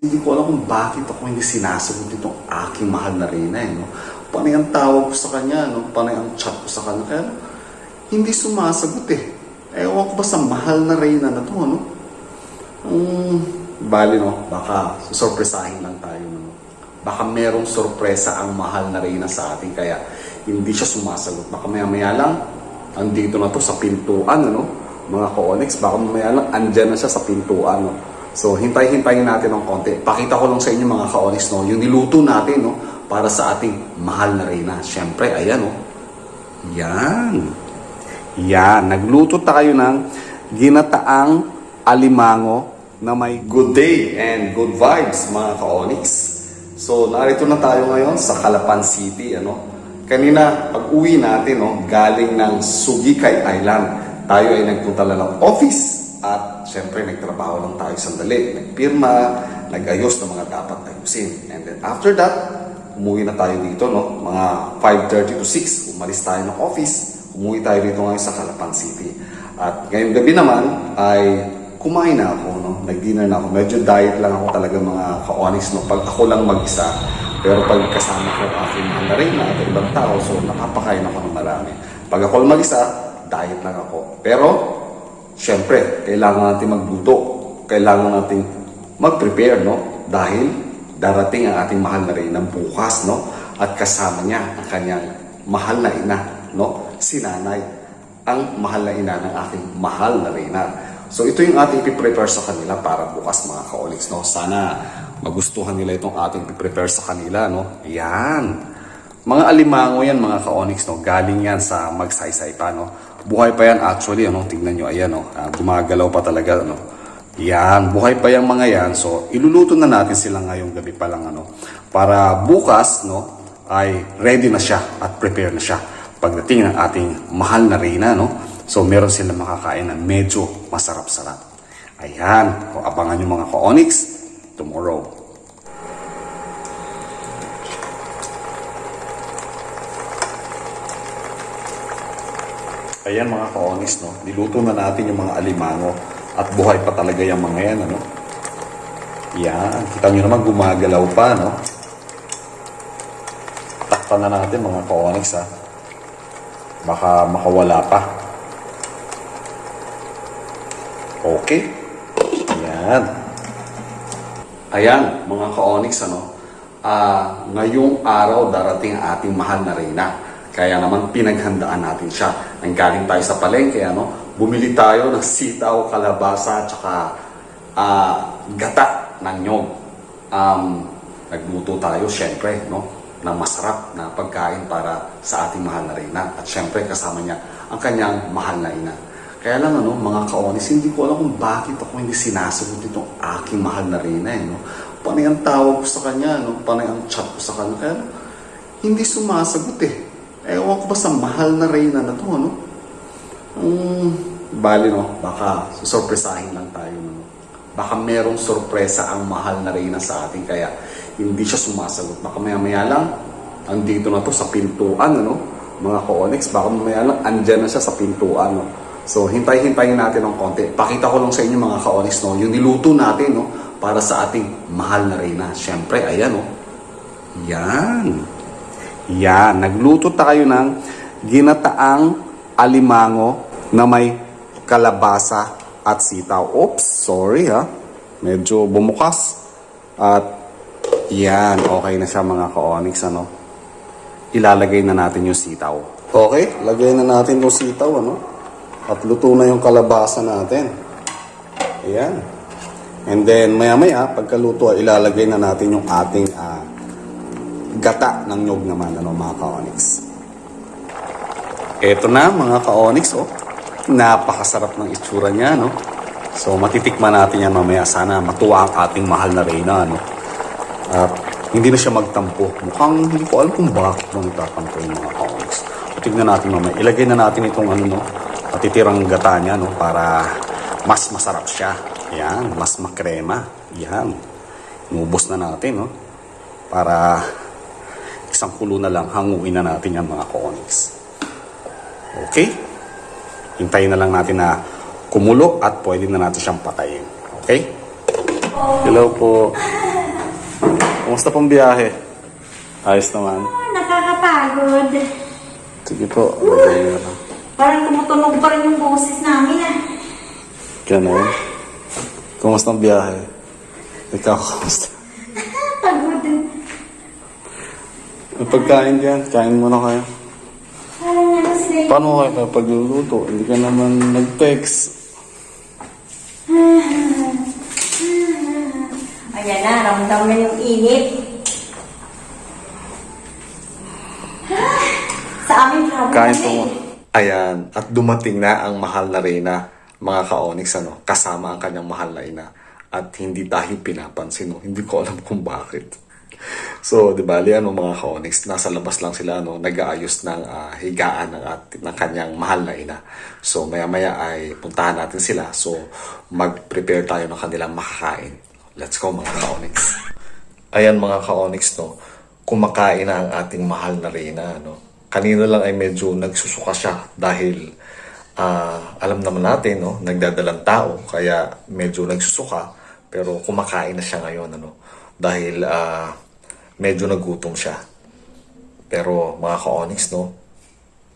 Hindi ko alam kung bakit ako hindi sinasagot itong aking mahal na Reyna. Eh, no? Panay ang tawag ko sa kanya, no? panay ang chat ko sa kanya. Kaya hindi sumasagot eh. Ewan ko ba sa mahal na Reyna na to, ano? Um, bali, no? Baka susurpresahin lang tayo. No? Baka merong sorpresa ang mahal na Reyna sa atin. Kaya hindi siya sumasagot. Baka maya-maya lang, andito na to sa pintuan, ano? Mga ka-onyx, baka mamaya lang, andyan na siya sa pintuan, no? So, hintay-hintayin natin ng konti. Pakita ko lang sa inyo mga ka-onyx, no? Yung niluto natin, no? Para sa ating mahal na Reyna. Siyempre, ayan, no? Yan. Yan. Nagluto tayo ng ginataang alimango na may good day and good vibes, mga ka-onyx. So, narito na tayo ngayon sa Calapan City, ano? Kanina, pag uwi natin, no, galing ng Sugikay Island, tayo ay nagpunta lang ng office at syempre nagtrabaho lang tayo sandali. Nagpirma, nag-ayos ng mga dapat ayusin. And then after that, umuwi na tayo dito, no? Mga 5.30 to 6, umalis tayo ng office. Umuwi tayo dito ngayon sa Calapan City. At ngayong gabi naman ay kumain na ako, no? Nag-dinner na ako. Medyo diet lang ako talaga mga ka-honest, no? Pag ako lang mag-isa, pero pag kasama ko ang aking mga narina at ibang tao, so nakapakain ako ng marami. Pag ako lang mag-isa, diet lang ako. Pero, syempre, kailangan natin magluto. Kailangan natin mag-prepare, no? Dahil darating ang ating mahal na rin bukas, no? At kasama niya ang kanyang mahal na ina, no? Si nanay, ang mahal na ina ng ating mahal na reyna. So ito yung ating piprepare sa kanila para bukas mga ka-olics, no? Sana magustuhan nila itong ating piprepare sa kanila, no? Yan. Mga alimango yan, mga ka-onyx, no? Galing yan sa magsaysay pa, no? Buhay pa yan actually, ano? Tingnan nyo, ayan, no? Ah, gumagalaw pa talaga, no? Yan, buhay pa yung mga yan. So, iluluto na natin sila ngayong gabi pa lang, ano? Para bukas, no? Ay ready na siya at prepare na siya pagdating ng ating mahal na reyna, no? So, meron sila makakain na medyo masarap-sarap. Ayan, o, abangan nyo mga ka-onyx tomorrow. Ayan mga ka-honest, no? Niluto na natin yung mga alimango at buhay pa talaga yung mga yan, ano? Yan. Kita nyo naman gumagalaw pa, no? Takpan na natin mga ka-honest, ha? Baka makawala pa. Okay. Ayan. Ayan, mga ka-onyx, ano? Ah, ngayong araw darating ating mahal na reyna. Kaya naman pinaghandaan natin siya. Nanggaling tayo sa palengke, ano? Bumili tayo ng sitaw, kalabasa, tsaka ah, gata ng nyog. Um, nagluto tayo, syempre, no? ng masarap na pagkain para sa ating mahal na reyna. At syempre, kasama niya ang kanyang mahal na ina. Kaya lang ano, mga kaonis, hindi ko alam kung bakit ako hindi sinasagot itong aking mahal na reyna. Eh, no? Panay ang tawag ko sa kanya, no? panay ang chat ko sa kanya. Kaya hindi sumasagot eh. Ewan ko ba sa mahal na reyna na to, ano? Um, bali no, baka susurpresahin lang tayo. No? Baka merong sorpresa ang mahal na reyna sa atin. Kaya hindi siya sumasagot. Baka maya-maya lang, andito na to sa pintuan, ano? Mga ka-onyx, baka mamaya lang, andyan na siya sa pintuan, no? So, hintay-hintayin natin ng konti. Pakita ko lang sa inyo mga ka-onyx, no? Yung niluto natin, no? Para sa ating mahal na reyna. Siyempre, ayan, no? Yan. Yan. Nagluto tayo ng ginataang alimango na may kalabasa at sitaw. Oops, sorry ha. Medyo bumukas. At yan, okay na siya mga ka-onyx, ano? Ilalagay na natin yung sitaw. Okay, lagay na natin yung sitaw, ano? At luto na yung kalabasa natin. Ayan. And then, maya-maya, pagkaluto, ilalagay na natin yung ating ah, gata ng nyog naman, ano, mga ka-onyx. Ito na, mga ka-onyx, oh. Napakasarap ng itsura niya, no? So, matitikman natin yan mamaya. Sana matuwa ang ating mahal na Reyna, no? At hindi na siya magtampo. Mukhang hindi ko alam kung bakit mo nagtatampo yung mga ka-onyx. Tignan natin mamaya. Ilagay na natin itong ano, no? Matitirang gata niya, no? Para mas masarap siya. Yan, mas makrema. Yan. Inubos na natin, no? Para isang kulo na lang, hanguin na natin yan mga ka-onyx. Okay? Hintayin na lang natin na kumulo at pwede na natin siyang patayin. Okay? Hello po. Kumusta pong biyahe? Ayos naman. Ah, nakakapagod. Sige po. Na. Parang tumutunog pa rin yung boses namin ah. Ganun. Kumusta ang biyahe? Ikaw, kumusta? May pagkain dyan. Kain muna kayo. Ano Paano kayo pagluluto? Hindi ka naman nag-text. Ayan na, ramdam na yung init. Sa aming problem Kain po mo. Ayan, at dumating na ang mahal na Reyna, mga ka-onyx, ano, kasama ang kanyang mahal na ina. At hindi dahil pinapansin, no? hindi ko alam kung bakit. So, di ba, ano, mga ka-onyx, nasa labas lang sila, no, nag-aayos ng ah, higaan ng, at, ng kanyang mahal na ina. So, maya-maya ay puntahan natin sila. So, mag-prepare tayo ng kanilang makakain. Let's go, mga ka-onyx. Ayan, mga ka-onyx, no, kumakain na ang ating mahal na Reyna, no. Kanina lang ay medyo nagsusuka siya dahil ah, alam naman natin, no, nagdadalang tao, kaya medyo nagsusuka, pero kumakain na siya ngayon, ano, dahil ah, medyo nagutom siya. Pero mga ka-onyx, no,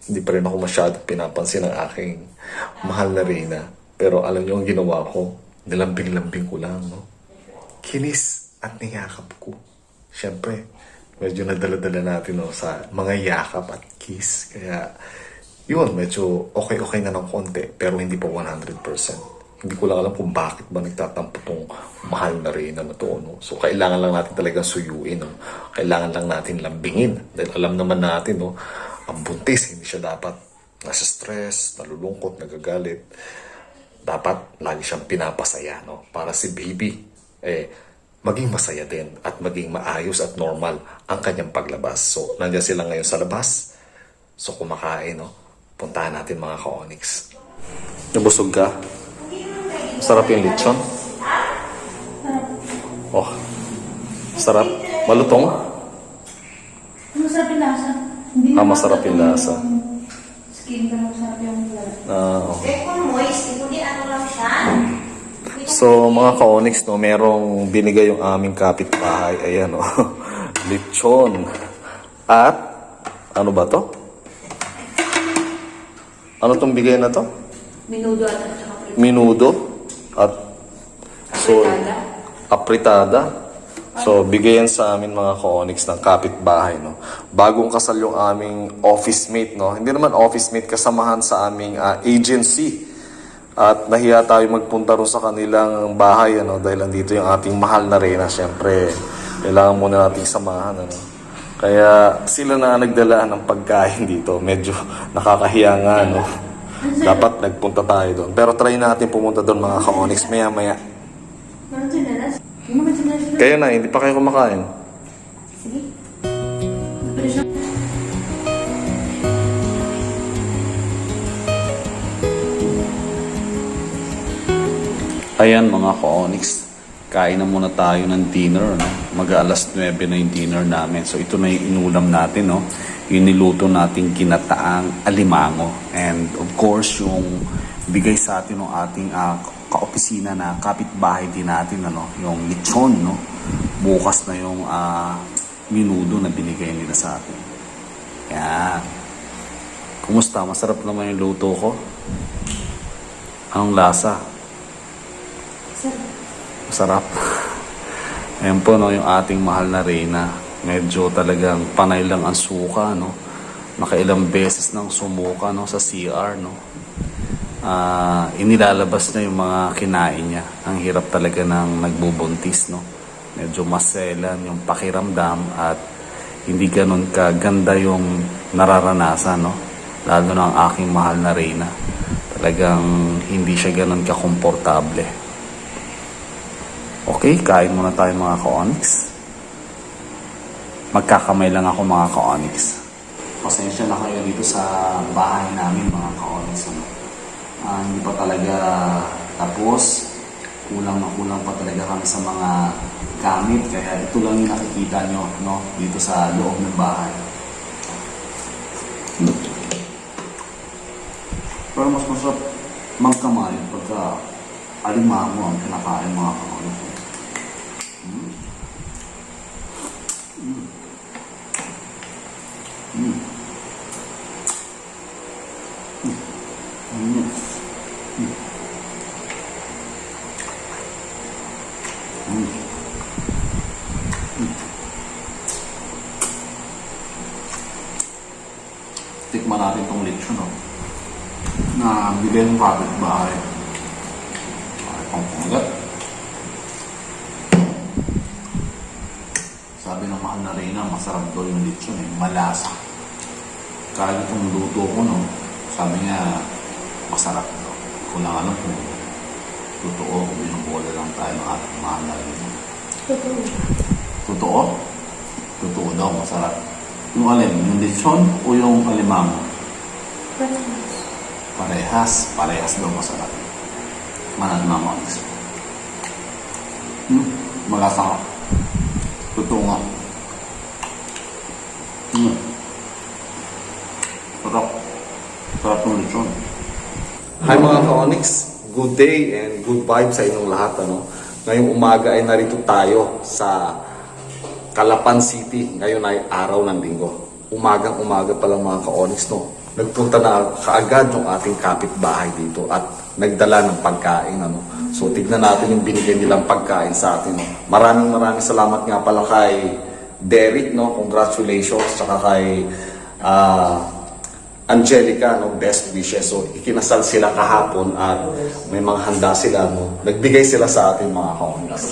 hindi pa rin ako masyado pinapansin ng aking mahal na Reyna. Pero alam niyo ang ginawa ko, nilambing-lambing ko lang, no. Kinis at niyakap ko. Siyempre, medyo nadala-dala natin no, sa mga yakap at kiss. Kaya, yun, medyo okay-okay na ng konti, pero hindi pa 100%. Hindi ko lang alam kung bakit ba nagtatampo tong mahal na Reyna na to. No? So, kailangan lang natin talagang suyuin. No? Kailangan lang natin lambingin. Dahil alam naman natin, no, ang buntis, hindi siya dapat nasa stress, nalulungkot, nagagalit. Dapat lagi siyang pinapasaya. No? Para si baby, eh, maging masaya din at maging maayos at normal ang kanyang paglabas. So, nandiyan sila ngayon sa labas. So, kumakain, no? Puntahan natin mga ka-onyx. Nabusog ka? Sarap yung lechon? Oh. Sarap. Malutong? masarap yung lasa. Hindi Ah, masarap yung lasa. Skin ka masarap yung lasa. Ah, okay. Eh, kung moist, hindi ano lang siya. So, mga ka-onyx, no, merong binigay yung aming kapitbahay. Ayan, oh. Lechon. At, ano ba to? Ano tong bigay na to? Minudo at saka. Minudo. At, so, apritada. So, bigay yan sa amin mga ka-onyx ng kapitbahay, no. Bagong kasal yung aming office mate, no. Hindi naman office mate, kasamahan sa aming ah, agency. At nahiya tayo magpunta rin sa kanilang bahay, ano, dahil andito yung ating mahal na Reyna. Siyempre, kailangan muna nating samahan, ano. Kaya sila na nagdala ng pagkain dito. Medyo nakakahiya nga, no. Dapat nagpunta tayo doon. Pero try natin pumunta doon mga ka-onyx naman sinalas. Kayo na, hindi pa kayo kumakain. Sige. Ayan mga ka-onyx, kain na muna tayo ng dinner. No? Mag-alas 9 na yung dinner namin. So ito na yung inulam natin. No? Yung niluto nating kinataang alimango. And of course, yung bigay sa atin ng ating ah, kaopisina na kapitbahay din natin. Ano? Yung lechon. No? Bukas na yung ah, minudo na binigay nila sa atin. Yan. Kumusta? Masarap naman yung luto ko. Anong lasa? Sir, Sarap. Ayan po no, yung ating mahal na Reyna. Medyo talagang panay lang ang suka, no. Nakailang beses nang sumuka no sa CR, no. Ah, inilalabas na yung mga kinain niya. Ang hirap talaga ng nagbubuntis, no. Medyo maselan yung pakiramdam at hindi ganun kaganda yung nararanasan, no. Lalo na ang aking mahal na Reyna. Talagang hindi siya ganun kakomportable. Okay, kain muna tayo mga ka-onyx. Magkakamay lang ako mga ka-onyx. Pasensya na kayo dito sa bahay namin mga ka-onyx. Ano? Ah, hindi pa talaga tapos. Kulang na kulang pa talaga kami sa mga gamit. Kaya ito lang yung nakikita nyo no? dito sa loob ng bahay. Pero mas masarap magkamay pagka alimango ang kinakain mga ka-onyx. Tikman natin itong lechon, no? Na bigay ng kapit-bahay. Ay, pangpungat. Sabi ng mahal na Reyna, masarap daw yung lechon eh. Malasa. Kahit itong luto ko, no, sabi niya, masarap daw. Kung lang alam kung totoo, kung binubola lang tayo ng ating mahal na. Totoo. Totoo? Totoo daw, masarap. Yung alin, yung lechon o yung alimango? Parang Parehas. Parehas daw masarap. Manat mama ang gusto. Hmm, malasa ka. Totoo nga. Hmm. Sarap. Sarap ng lechon. Hi mga ka-Onyx. Good day and good vibes sa inyong lahat. Ano? Ngayong umaga ay narito tayo sa Calapan City. Ngayon ay araw ng linggo. Umagang umaga pa lang mga ka-Onyx no. Nagpunta na kaagad yung ating kapitbahay dito at nagdala ng pagkain. Ano. So tignan natin yung binigay nilang pagkain sa atin. No. Maraming maraming salamat nga pala kay Derek. No. Congratulations. Tsaka kay ah, Angelica, no, best wishes. So, ikinasal sila kahapon at may mga handa sila, no. Nagbigay sila sa atin mga kaungas.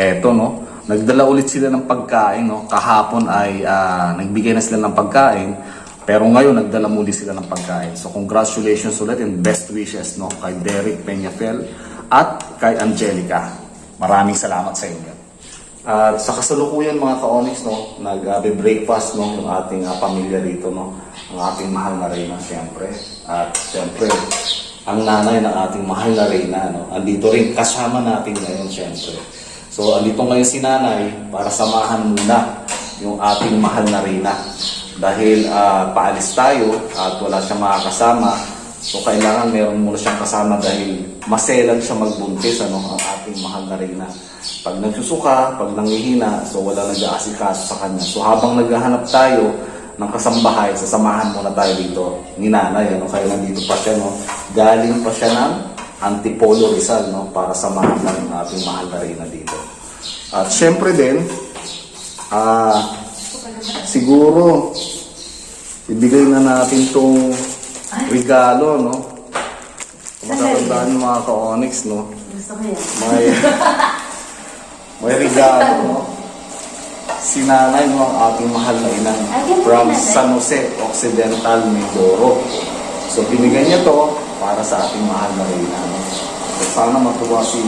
Eto, no. Nagdala ulit sila ng pagkain, no. Kahapon ay ah, nagbigay na sila ng pagkain. Pero ngayon, nagdala muli sila ng pagkain. So, congratulations ulit and best wishes, no, kay Derek Peñafel at kay Angelica. Maraming salamat sa inyo. At sa kasalukuyan mga ka-Onyx, no, nag-breakfast no, yung ating ah, pamilya dito, no, ang ating mahal na Reyna, siyempre. At siyempre, ang nanay ng ating mahal na Reyna, no, andito rin kasama natin ngayon, siyempre. So, andito ngayon si nanay para samahan muna yung ating mahal na Reyna. Dahil ah, paalis tayo at wala siyang makakasama, so kailangan meron muna siyang kasama dahil maselan siya magbuntis, ano, ang ating mahal na Reyna. Pag nagsusuka, pag nangihina, so wala nag-aasikaso sa kanya. So habang naghahanap tayo ng kasambahay, sasamahan muna tayo dito ni nanay. Ano? Kaya nandito pa siya, no? galing pa siya ng Antipolo Rizal no? para samahan ng ating mahal na Reyna dito. At syempre din, ah, siguro, ibigay na natin tong regalo, no? Matatandaan yung mga ka-onyx, no? gusto ko yan. May, may regalo, no? Si nanay mo ang ating mahal na ina from. San Jose Occidental, Mindoro. So, binigyan niya to para sa ating mahal na. No? So, sana matuwa si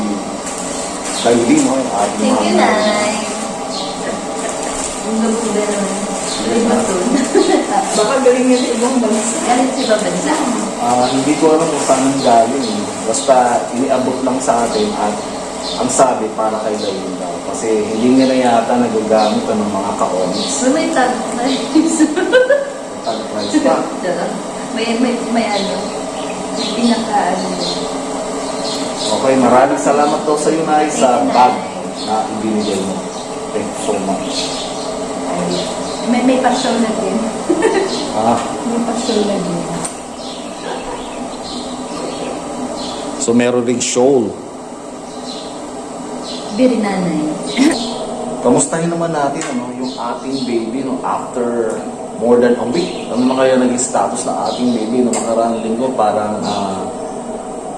Kylie, no? Yung ating Thank mahal you, na Nay. Ang ganda naman. Baka galing niya sa ibang bansa. Galit sa ibang bansa. Ah, hindi ko alam kung saan ang galing. Basta iniabot lang sa atin at ang sabi para kay daw. Kasi hindi niya na yata nagagamit ng mga ka-onyx. So, may tag price. Tag price pa. may, may, may ano. May pinaka ano. Okay, maraming salamat daw sa iyo na sa bag na ibinigay mo. Thank you so much. May, may pasyon na din. Ah, May pasyon na din. so meron ring show. Very nanay. Kamustahin naman natin ano, yung ating baby no, after more than a week. Ano na kaya naging status ng ating baby no makaraang linggo? Parang, ah,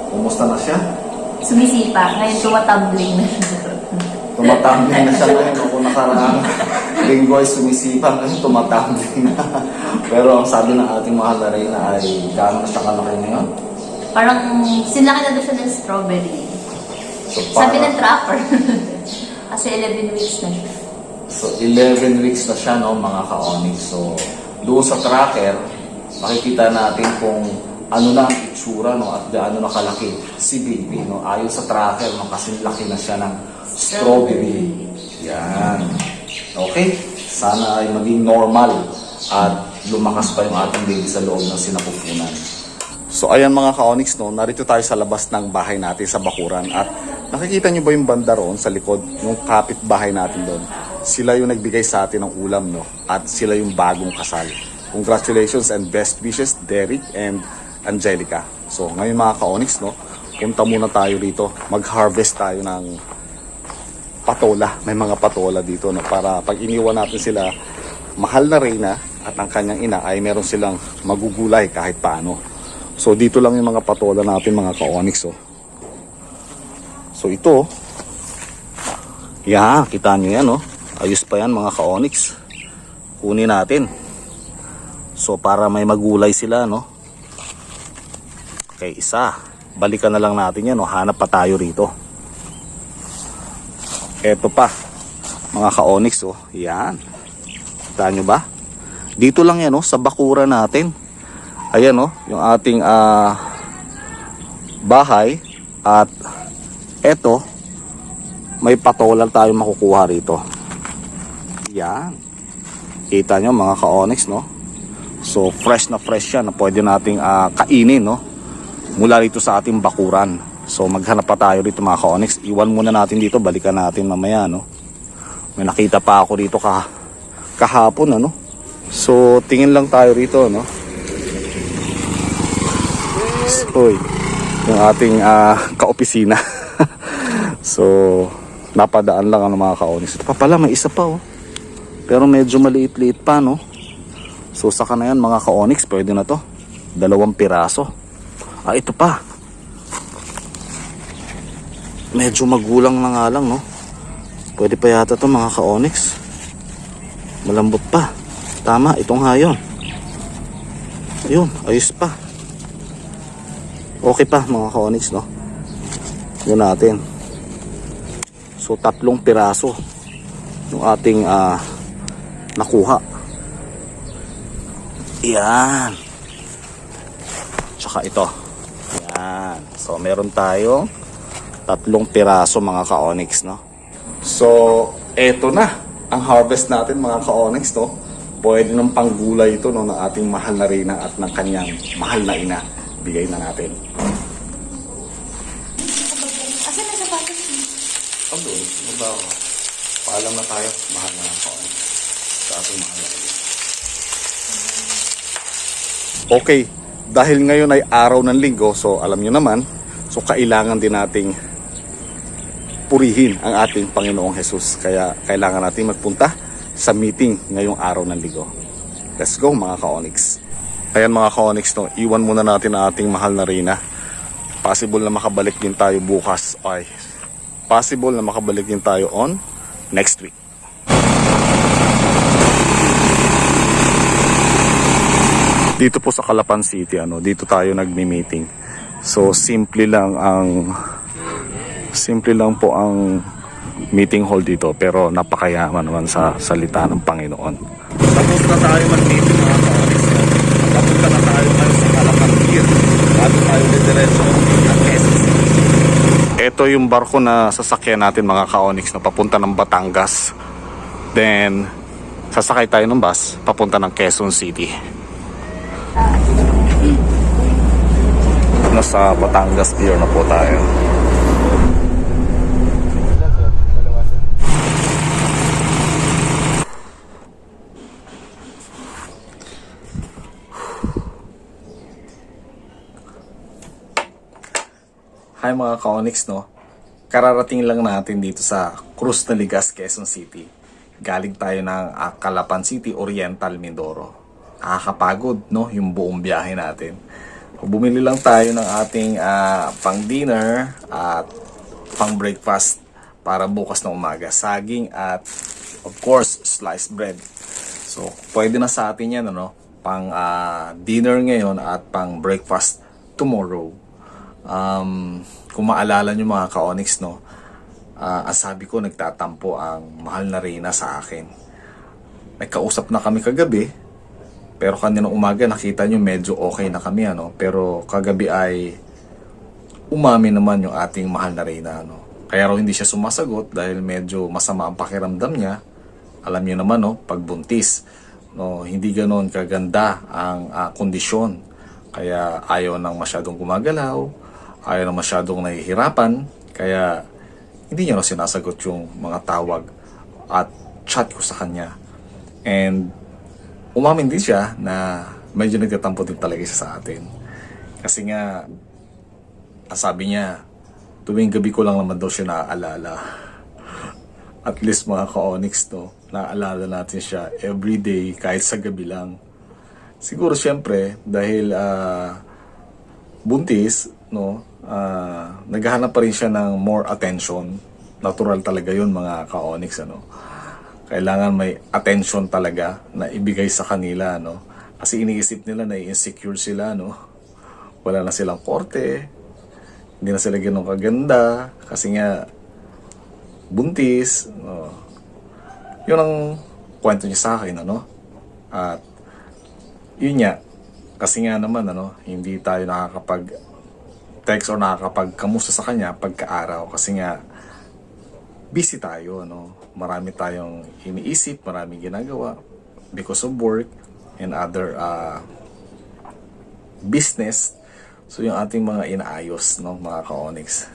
kumusta na siya? Sumisipa. Ngayon tumatumbling na siya. Tumatambling na siya ngayon. no? Kung nakaraang linggo ay sumisipa, ngayon tumatambling na. Pero ang sabi ng ating mahal na Reyna ay gaano na siya kalaki ngayon? Parang sinlaki na doon siya ng strawberry. So, Sabi para- ng trapper. Kasi 11 weeks na siya. So, 11 weeks na siya, no, mga ka-onyx. So, doon sa tracker, makikita natin kung ano na ang itsura, no, at gaano na kalaki si baby, no. Ayon sa tracker, no, kasi laki na siya ng strawberry. Yan. Okay? Sana ay maging normal at lumakas pa yung ating baby sa loob ng sinapupunan. So ayan mga ka-onyx, no, narito tayo sa labas ng bahay natin sa Bakuran at nakikita nyo ba yung banda roon sa likod, yung kapitbahay natin doon? Sila yung nagbigay sa atin ng ulam, no? At sila yung bagong kasal. Congratulations and best wishes, Derek and Angelica. So ngayon mga ka-onyx, no, punta muna tayo rito. Mag-harvest tayo ng patola. May mga patola dito, no, para pag iniwan natin sila, mahal na Reyna at ang kanyang ina ay meron silang magugulay kahit paano. So dito lang yung mga patola natin mga ka-onyx oh. So ito, yan, kita nyo yan oh. Ayos pa yan mga ka-onyx. Kunin natin. So para may magulay sila no. Okay, isa. Balikan na lang natin yan oh. Hanap pa tayo rito. Eto pa. Mga ka-onyx oh. Yan. Kita nyo ba? Dito lang yan oh, sa bakura natin. Ayan oh, yung ating ah, bahay at eto may patola tayo makukuha rito. Yan. Kita nyo mga ka-onyx no? So fresh na fresh yan na pwede nating ah, kainin no? Mula rito sa ating bakuran. So maghanap pa tayo rito mga ka-onyx. Iwan muna natin dito, balikan natin mamaya no? May nakita pa ako dito ka kahapon ano? So tingin lang tayo rito no? Uy, yung ating ah, kaopisina. so, napadaan lang ang mga kaonis. Ito pa pala, may isa pa oh. Pero medyo maliit-liit pa no. So, saka na yan mga ka-onyx, pwede na to. Dalawang piraso. Ah, ito pa. Medyo magulang na nga lang no. Pwede pa yata to mga ka-onyx. Malambot pa. Tama, itong hayon. Ayun, ayos pa. Okay pa mga ka-onyx no. Yun natin. So tatlong piraso ng ating ah, nakuha. Yan. Tsaka ito. Yan. So meron tayong tatlong piraso mga ka-onyx no. So eto na ang harvest natin mga ka-onyx no. Pwede ng panggulay ito no, ng ating mahal na reyna at ng kanyang mahal na ina. Bigay na natin. Ang doon, magbawa. Paalam na tayo, mahal na ako. Sa ating mahal na rin. Okay, dahil ngayon ay araw ng linggo, so alam nyo naman, so kailangan din nating purihin ang ating Panginoong Jesus. Kaya kailangan natin magpunta sa meeting ngayong araw ng linggo. Let's go mga ka-onyx. Ayan mga ka-onyx, no, iwan muna natin ang ating mahal na Reyna. Possible na makabalik din tayo bukas. Ay, possible na makabalik din tayo on next week. Dito po sa Calapan City, ano, dito tayo nagmi-meeting. So simple lang ang simple lang po ang meeting hall dito pero napakayaman naman sa salita ng Panginoon. Tapos na tayo mag-meeting mga ka-Onyx. Papunta na tayo ngayon sa Calapan Pier. Bago tayo didiretso ng Quezon City. Ito yung barko na sasakyan natin mga ka-Onyx na papunta ng Batangas. Then, sasakay tayo ng bus papunta ng Quezon City. Nasa Batangas Pier na po tayo. Hi mga ka-Onyx, no? Kararating lang natin dito sa Cruz Naligas, Quezon City. Galing tayo ng Calapan City, Oriental, Mindoro. Nakakapagod, no? Yung buong biyahe natin. Bumili lang tayo ng ating ah, pang-dinner at pang-breakfast para bukas na umaga. Saging at, of course, sliced bread. So, pwede na sa atin yan, ano? Pang ah, dinner ngayon at pang breakfast tomorrow um, kung maalala nyo mga ka-onyx, no, ah, ang sabi ko, nagtatampo ang mahal na Reyna sa akin. Nagkausap na kami kagabi, pero kaninang umaga nakita nyo medyo okay na kami, ano, pero kagabi ay umami naman yung ating mahal na Reyna, ano. Kaya raw hindi siya sumasagot dahil medyo masama ang pakiramdam niya. Alam niyo naman, no, pagbuntis, no, hindi ganoon kaganda ang ah, kondisyon. Kaya ayaw nang masyadong gumagalaw, ayaw nang masyadong nahihirapan, kaya hindi niya na sinasagot yung mga tawag at chat ko sa kanya. And umamin din siya na medyo nagtatampo din talaga siya sa atin. Kasi nga, sabi niya, tuwing gabi ko lang naman daw siya naaalala. at least mga ka-onyx to, naaalala natin siya everyday kahit sa gabi lang. Siguro syempre dahil ah, buntis, no, ah, naghahanap pa rin siya ng more attention. Natural talaga yun mga ka-onyx, ano. Kailangan may attention talaga na ibigay sa kanila, no. Kasi iniisip nila na insecure sila, no. Wala na silang korte, hindi na sila ganun kaganda, kasi nga, buntis, no. Yun ang kwento niya sa akin, ano. At, yun nga, kasi nga naman, ano, hindi tayo nakakapag text or nakakapag kamusta sa kanya pagka-araw kasi nga busy tayo, ano. Marami tayong iniisip, maraming ginagawa because of work and other uh, business. So yung ating mga inaayos, no, mga ka-onyx.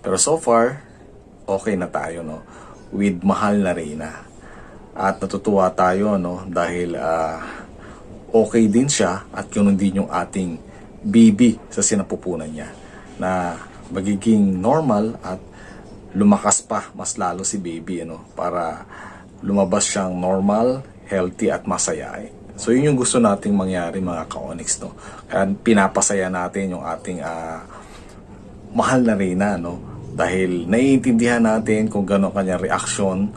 Pero so far, okay na tayo, no, with mahal na Reyna. At natutuwa tayo, no, dahil ah, okay din siya at yun din yung ating baby sa sinapupunan niya na magiging normal at lumakas pa mas lalo si baby ano para lumabas siyang normal, healthy at masaya. So yun yung gusto nating mangyari mga ka-onyx no. Kaya pinapasaya natin yung ating ah, mahal na Reyna no dahil naiintindihan natin kung gano'n kanyang reaksyon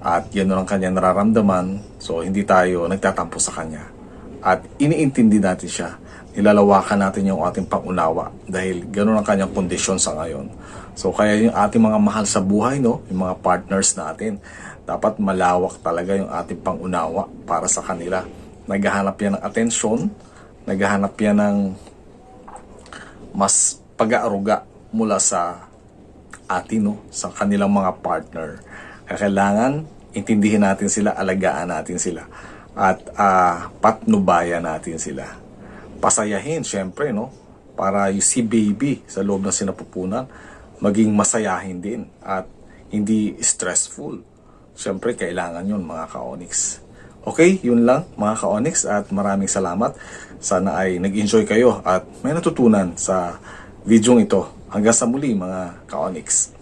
at yun ang kanyang nararamdaman so hindi tayo nagtatampo sa kanya at iniintindi natin siya nilalawakan natin yung ating pangunawa dahil gano'n ang kanyang kondisyon sa ngayon so kaya yung ating mga mahal sa buhay no yung mga partners natin dapat malawak talaga yung ating pangunawa para sa kanila naghahanap yan ng atensyon naghahanap yan ng mas pag-aaruga mula sa atin, no? sa kanilang mga partner. Kaya kailangan intindihin natin sila, alagaan natin sila. At ah, patnubayan natin sila. Pasayahin, syempre, no? Para yung si baby sa loob ng sinapupunan, maging masayahin din at hindi stressful. Syempre, kailangan yun, mga ka-onyx. Okay, yun lang, mga ka-onyx, at maraming salamat. Sana ay nag-enjoy kayo at may natutunan sa video ito. Hanggang sa muli, mga ka-onyx.